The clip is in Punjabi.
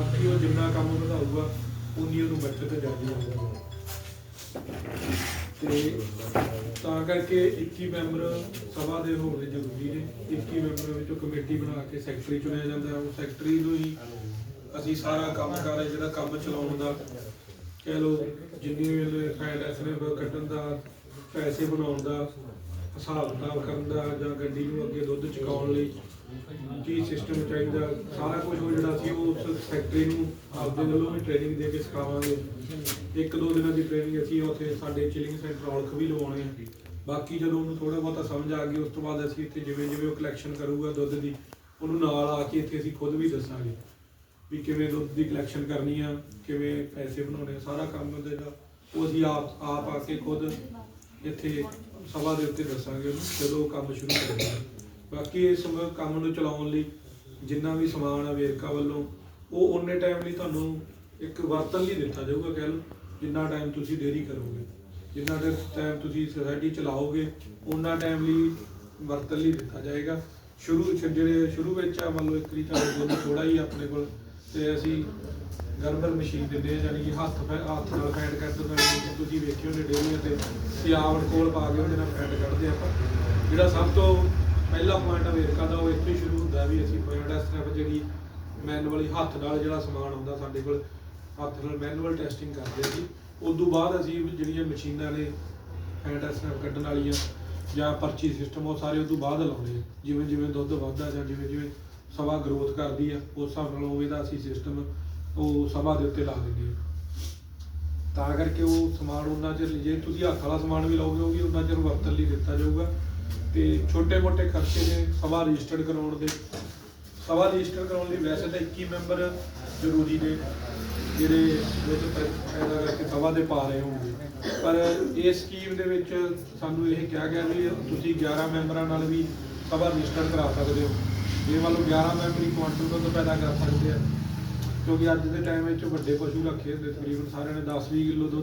ਬਾਕੀ ਉਹ ਜਿੰਨਾ ਕੰਮ ਵਧਾਊਗਾ ਉਨੀ ਉਹਨੂੰ ਬੱਚਤ ਜ਼ਿਆਦਾ ਹੋਊਗਾ ਤੇ ਤਾਂ ਕਰਕੇ 21 ਮੈਂਬਰ ਸਭਾ ਦੇ ਹੋਣੇ ਜ਼ਰੂਰੀ ਨੇ। 21 ਮੈਂਬਰਾਂ ਵਿੱਚੋਂ ਕਮੇਟੀ ਬਣਾ ਕੇ ਸੈਕਟਰੀ ਚੁਣਿਆ ਜਾਂਦਾ ਉਹ ਸੈਕਟਰੀ ਨੂੰ ਹੀ ਅਸੀਂ ਸਾਰਾ ਕੰਮ ਕਰ ਹੈ ਜਿਹੜਾ ਕੰਮ ਚਲਾਉਣ ਦਾ। ਕਹਿ ਲਓ ਜਿੰਨੀ ਵੀ ਫਾਈਨੈਂਸ ਨੇ ਕੱਢਣ ਦਾ, ਪੈਸੇ ਬਣਾਉਣ ਦਾ ਹਿਸਾਬ ਕਿਤਾਬ ਕਰਨ ਦਾ ਜਾਂ ਗੱਡੀ ਨੂੰ ਅੱਗੇ ਦੁੱਧ ਚੁਕਾਉਣ ਲਈ ਕੀ ਸਿਸਟਮ ਚਾਹੀਦਾ। ਸਾਰਾ ਕੁਝ ਉਹ ਜਿਹੜਾ ਸੀ, ਉਹ ਉਸ ਸੈਕਟਰੀ ਨੂੰ ਆਪਦੇ ਵੱਲੋਂ ਵੀ ਟ੍ਰੇਨਿੰਗ ਦੇ ਕੇ ਸਿਖਾਵਾਂਗੇ। ਇੱਕ ਦੋ ਦਿਨਾਂ ਦੀ ਟ੍ਰੇਨਿੰਗ ਅਸੀਂ ਉੱਥੇ ਸਾਡੇ ਚਿਲਿੰਗ ਸੈਂਟਰ ਔਲਖ ਵੀ ਲਵਾਉਣੇ ਆ ਬਾਕੀ ਜਦੋਂ ਉਹਨੂੰ ਥੋੜਾ ਬਹੁਤਾ ਸਮਝ ਆ ਗਈ, ਉਸ ਤੋਂ ਬਾਅਦ ਅਸੀਂ ਇੱਥੇ ਜਿਵੇਂ ਜਿਵੇਂ ਉਹ ਕਲੈਕਸ਼ਨ ਕਰੂਗਾ ਦੁੱਧ ਦੀ, ਉਹਨੂੰ ਨਾਲ ਆ ਕੇ ਇੱਥੇ ਅਸੀਂ ਖੁਦ ਵੀ ਦੱਸਾਂਗੇ ਵੀ ਕਿਵੇਂ ਦੁੱਧ ਦੀ ਕਲੈਕਸ਼ਨ ਕਰਨੀ ਆ, ਕਿਵੇਂ ਪੈਸੇ ਬਣਾਉਣੇ ਆ, ਸਾਰਾ ਕੰਮ ਉਹਦੇ ਦਾ। ਉਹ ਅਸੀਂ ਆਪ ਆਪ ਆ ਕੇ ਖੁਦ ਇੱਥੇ ਸਭਾ ਦੇ ਉੱਤੇ ਦੱਸਾਂਗੇ ਉਹਨੂੰ, ਜਦੋਂ ਉਹ ਕੰਮ ਸ਼ੁਰੂ ਕਰਾਂਗੇ ਬਾਕੀ ਇਸ ਕੰਮ ਨੂੰ ਚਲਾਉਣ ਲਈ ਜਿੰਨਾ ਵੀ ਸਮਾਨ ਆ ਵੇਰਕਾ ਵੱਲੋਂ, ਉਹ ਓਨੇ ਟਾਈਮ ਲਈ ਤੁਹਾਨੂੰ ਇੱਕ ਵਰਤਨ ਲਈ ਦਿੱਤਾ ਜਾਊਗਾ ਕਹਿ ਲਓ, ਜਿੰਨਾ ਟਾਈਮ ਤੁਸੀਂ ਦੇਰੀ ਕਰੋਗੇ। ਜਿੰਨਾ ਟਾਈਮ ਤੁਸੀਂ ਸੋਸਾਇਟੀ ਚਲਾਓਗੇ ਉਹਨਾਂ ਟਾਈਮ ਲਈ ਵਰਤਨ ਲਈ ਦਿੱਤਾ ਜਾਏਗਾ। ਸ਼ੁਰੂ ਚ ਜਿਹੜੇ, ਸ਼ੁਰੂ ਵਿੱਚ ਆ, ਮੰਨ ਲਓ ਇੱਕ ਰੀ ਤੁਹਾਨੂੰ ਦੁੱਧ ਥੋੜਾ ਹੀ ਆਪਣੇ ਕੋਲ, ਤੇ ਅਸੀਂ ਗਰਬਰ ਮਸ਼ੀਨ ਦਿੰਦੇ ਆ ਯਾਨੀ ਕਿ ਹੱਥ ਫੈ- ਹੱਥ ਨਾਲ ਫੈਟ ਕਰਦੇ ਤਾਂ ਤੁਸੀਂ ਵੇਖਿਓ ਨੇ ਡੇਲੀਆਂ ਤੇ ਸਿਆਵਣ ਕੋਲ ਪਾ ਕੇ ਉਹਦੇ ਨਾਲ ਫੈਟ ਕੱਢਦੇ ਆਪਾਂ। ਜਿਹੜਾ ਸਭ ਤੋਂ ਪਹਿਲਾ ਪੁਆਇੰਟ ਵੇਰਕਾ ਦਾ, ਉਹ ਇੱਥੇ ਹੀ ਸ਼ੁਰੂ ਹੁੰਦਾ ਵੀ ਅਸੀਂ ਪੁਆਇੰਟ ਸਟੈਪ ਜਿਹੜੀ ਮੈਨੂਅਲੀ ਹੱਥ ਨਾਲ ਜਿਹੜਾ ਸਮਾਨ ਹੁੰਦਾ ਸਾਡੇ ਕੋਲ, ਹੱਥ ਨਾਲ ਮੈਨੂਅਲ ਟੈਸਟਿੰਗ ਕਰਦੇ ਸੀ ਉਸ ਤੋਂ ਬਾਅਦ ਅਸੀਂ ਜਿਹੜੀਆਂ ਮਸ਼ੀਨਾਂ ਨੇ ਫੈਟ ਸਟੈਪ ਕੱਢਣ ਵਾਲੀਆਂ ਜਾਂ ਪਰਚੀ ਸਿਸਟਮ ਉਹ ਸਾਰੇ ਉਸ ਤੋਂ ਬਾਅਦ ਲਾਉਂਦੇ ਆ। ਜਿਵੇਂ ਜਿਵੇਂ ਦੁੱਧ ਵੱਧਦਾ ਜਾਂ ਜਿਵੇਂ ਜਿਵੇਂ ਸਭਾ ਗਰੋਥ ਕਰਦੀ ਆ, ਉਸ ਹਿਸਾਬ ਨਾਲ ਉਹ ਇਹਦਾ ਅਸੀਂ ਸਿਸਟਮ ਉਹ ਸਭਾ ਦੇ ਉੱਤੇ ਲਾ ਦਿੰਦੇ ਆ। ਤਾਂ ਕਰਕੇ ਉਹ ਸਮਾਨ ਉਹਨਾਂ ਚਿਰ ਜੇ ਤੁਸੀਂ ਹੱਥ ਵਾਲਾ ਸਮਾਨ ਵੀ ਲਾਓਗੇ, ਉਹ ਵੀ ਉਹਨਾਂ ਚਿਰ ਵਰਤਣ ਲਈ ਦਿੱਤਾ ਜਾਊਗਾ। ਤੇ ਛੋਟੇ-ਮੋਟੇ ਖਰਚੇ ਨੇ ਸਭਾ ਰਜਿਸਟਰਡ ਕਰਾਉਣ ਦੇ। ਸਭਾ ਰਜਿਸਟਰ ਕਰਾਉਣ ਲਈ ਵੈਸੇ ਤਾਂ 21 ਮੈਂਬਰ ਜ਼ਰੂਰੀ ਨੇ, ਜਿਹੜੇ ਦੁੱਧ ਪੈਦਾ ਕਰਕੇ ਸਭਾ ਦੇ ਪਾ ਰਹੇ ਹੋਣਗੇ। ਪਰ ਇਸ ਸਕੀਮ ਦੇ ਵਿੱਚ ਸਾਨੂੰ ਇਹ ਕਿਹਾ ਗਿਆ ਵੀ ਤੁਸੀਂ 11 ਮੈਂਬਰਾਂ ਨਾਲ ਵੀ ਸਭਾ ਰਜਿਸਟਰ ਕਰਾ ਸਕਦੇ ਹੋ। ਜੇ ਮੰਨ ਲਓ 11 ਮੈਂਬਰੀ ਹੀ ਕੁਆਂਟਲ ਦੁੱਧ ਪੈਦਾ ਕਰ ਸਕਦੇ ਆ। ਕਿਉਂਕਿ ਅੱਜ ਦੇ ਟਾਈਮ ਵਿੱਚ ਵੱਡੇ ਪਸ਼ੂ ਰੱਖੇ ਹੁੰਦੇ, ਤਕਰੀਬਨ ਸਾਰਿਆਂ ਨੇ 10-20 ਕਿਲੋ ਦੁੱਧ